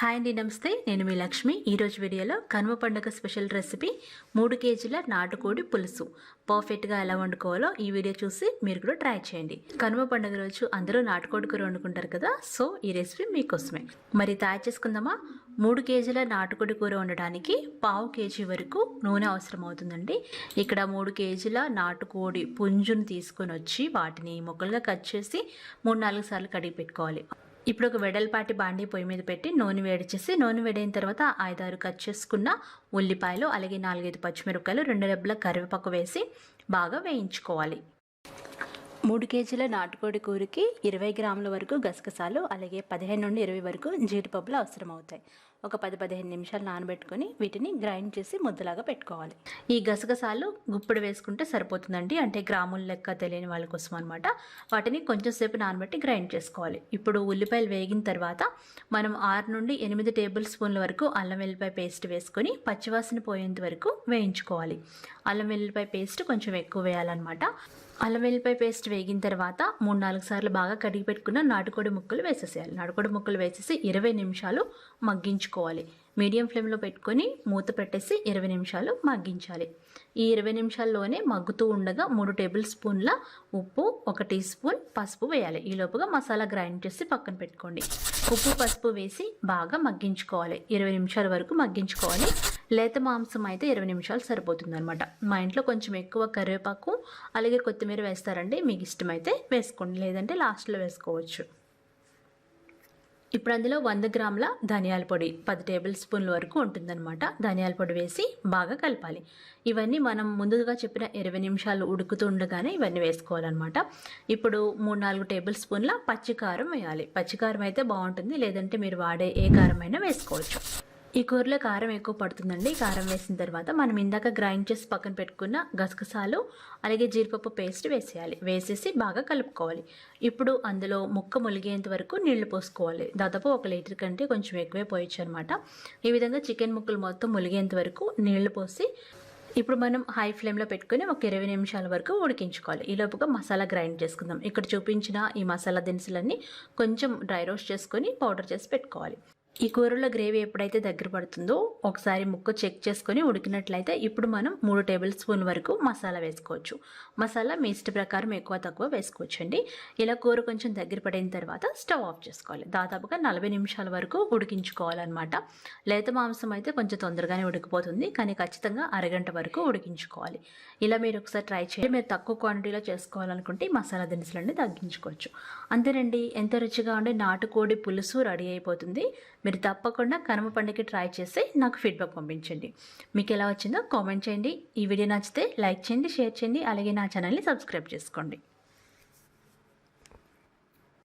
Hi అండి నమస్తే. నేను మీ లక్ష్మి. ఈరోజు వీడియోలో కనుమ పండుగ స్పెషల్ రెసిపీ మూడు కేజీల నాటుకోడి పులుసు. పర్ఫెక్ట్గా ఎలా వండుకోవాలో ఈ వీడియో చూసి మీరు కూడా ట్రై చేయండి. కనుమ పండుగ రోజు అందరూ నాటుకోడి కూర వండుకుంటారు కదా సో ఈ రెసిపీ మీకోసమే. మరి తయారు చేసుకుందామా? మూడు కేజీల నాటుకోడి కూర వండడానికి పావు కేజీ వరకు నూనె అవసరం అవుతుందండి. ఇక్కడ మూడు కేజీల నాటుకోడి పుంజును తీసుకొని వచ్చి వాటిని మొక్కలుగా కట్ చేసి మూడు నాలుగు సార్లు కడిగి పెట్టుకోవాలి. ఇప్పుడు ఒక వెడల్పాటి బాండి పొయ్యి మీద పెట్టి నూనె వేడి చేసి నూనె వేడైన తర్వాత ఐదారు కట్ చేసుకున్న ఉల్లిపాయలు అలాగే నాలుగైదు పచ్చిమిరపకాయలు రెండు రెబ్బల కరివేపాకు వేసి బాగా వేయించుకోవాలి. మూడు కేజీల నాటుకోడి కూరకి ఇరవై గ్రాముల వరకు గసగసాలు అలాగే పదిహేను నుండి ఇరవై వరకు జీడిపప్పులు అవసరం అవుతాయి ఒక పది పదిహేను నిమిషాలు నానబెట్టుకొని వీటిని గ్రైండ్ చేసి ముద్దలాగా పెట్టుకోవాలి. ఈ గసగసాలు గుప్పుడు వేసుకుంటే సరిపోతుందండి. అంటే గ్రాముల లెక్క తెలియని వాళ్ళ కోసం అనమాట వాటిని కొంచెం సేపు నానబెట్టి గ్రైండ్ చేసుకోవాలి. ఇప్పుడు ఉల్లిపాయలు వేగిన తర్వాత మనం ఆరు నుండి ఎనిమిది టేబుల్ స్పూన్ల వరకు అల్లం వెల్లిపాయ పేస్ట్ వేసుకొని పచ్చివాసన పోయేంత వరకు వేయించుకోవాలి. అల్లం వెల్లిపాయ పేస్ట్ కొంచెం ఎక్కువ వేయాలన్నమాట. అల్లం వెల్లిపాయ పేస్ట్ వేగిన తర్వాత మూడు నాలుగు సార్లు బాగా కడిగి పెట్టుకున్న నాటుకోడి ముక్కలు వేసేసేయాలి. నాటుకోడి ముక్కలు వేసేసి ఇరవై నిమిషాలు మగ్గించుకోవాలి. మీడియం ఫ్లేమ్లో పెట్టుకొని మూత పెట్టేసి ఇరవై నిమిషాలు మగ్గించాలి. ఈ ఇరవై నిమిషాల్లోనే మగ్గుతూ ఉండగా మూడు టేబుల్ స్పూన్ల ఉప్పు ఒక టీ స్పూన్ పసుపు వేయాలి. ఈ లోపుగా మసాలా గ్రైండ్ చేసి పక్కన పెట్టుకోండి. ఉప్పు పసుపు వేసి బాగా మగ్గించుకోవాలి. ఇరవై నిమిషాల వరకు మగ్గించుకోవాలి. లేత మాంసం అయితే ఇరవై నిమిషాలు సరిపోతుంది అనమాట మా ఇంట్లో కొంచెం ఎక్కువ కరివేపాకు అలాగే కొత్తిమీర వేస్తారండి. మీకు ఇష్టమైతే వేసుకోండి. లేదంటే లాస్ట్లో వేసుకోవచ్చు. ఇప్పుడు అందులో వంద గ్రాముల ధనియాల పొడి పది టేబుల్ స్పూన్ల వరకు ఉంటుందన్నమాట. ధనియాల పొడి వేసి బాగా కలపాలి. ఇవన్నీ మనం ముందుగా చెప్పిన ఇరవై నిమిషాలు ఉడుకుతుండగానే ఇవన్నీ వేసుకోవాలన్నమాట. ఇప్పుడు మూడు నాలుగు టేబుల్ స్పూన్ల పచ్చికారం వేయాలి. పచ్చికారం అయితే బాగుంటుంది. లేదంటే మీరు వాడే ఏ కారమైనా వేసుకోవచ్చు. ఈ కూరలో కారం ఎక్కువ పడుతుందండి. కారం వేసిన తర్వాత మనం ఇందాక గ్రైండ్ చేసి పక్కన పెట్టుకున్న గసగసాలు అలాగే జీడిపప్పు పేస్ట్ వేసేయాలి. వేసేసి బాగా కలుపుకోవాలి. ఇప్పుడు అందులో ముక్క ములిగేంత వరకు నీళ్ళు పోసుకోవాలి. దాదాపు ఒక లీటర్ కంటే కొంచెం ఎక్కువే పోయొచ్చు అనమాట ఈ విధంగా చికెన్ ముక్కలు మొత్తం ములిగేంత వరకు నీళ్ళు పోసి ఇప్పుడు మనం హై ఫ్లేమ్లో పెట్టుకుని ఒక ఇరవై నిమిషాల వరకు ఉడికించుకోవాలి. ఈ లోపుగా మసాలా గ్రైండ్ చేసుకుందాం. ఇక్కడ చూపించిన ఈ మసాలా దినుసులన్నీ కొంచెం డ్రై రోస్ట్ చేసుకొని పౌడర్ చేసి పెట్టుకోవాలి. ఈ కూరలో గ్రేవీ ఎప్పుడైతే దగ్గర పడుతుందో ఒకసారి ముక్క చెక్ చేసుకొని ఉడికినట్లయితే ఇప్పుడు మనం మూడు టేబుల్ స్పూన్ వరకు మసాలా వేసుకోవచ్చు. మసాలా మీ ఇష్ట ప్రకారం ఎక్కువ తక్కువ వేసుకోవచ్చు అండి ఇలా కూర కొంచెం దగ్గర పడిన తర్వాత స్టవ్ ఆఫ్ చేసుకోవాలి. దాదాపుగా నలభై నిమిషాల వరకు ఉడికించుకోవాలన్నమాట. లేత మాంసం అయితే కొంచెం తొందరగానే ఉడికిపోతుంది కానీ ఖచ్చితంగా అరగంట వరకు ఉడికించుకోవాలి. ఇలా మీరు ఒకసారి ట్రై చేయండి. మీరు తక్కువ క్వాంటిటీలో చేసుకోవాలనుకుంటే మసాలా దినుసులన్నీ తగ్గించుకోవచ్చు. అంతేనండి. ఎంత రుచిగా ఉండే నాటుకోడి పులుసు రెడీ అయిపోతుంది. మీరు తప్పకుండా కనుమ పండుగకి ట్రై చేసి నాకు ఫీడ్బ్యాక్ పంపించండి. మీకు ఎలా వచ్చిందో కామెంట్ చేయండి. ఈ వీడియో నచ్చితే లైక్ చేయండి షేర్ చేయండి. అలాగే నా ఛానల్ని సబ్స్క్రైబ్ చేసుకోండి.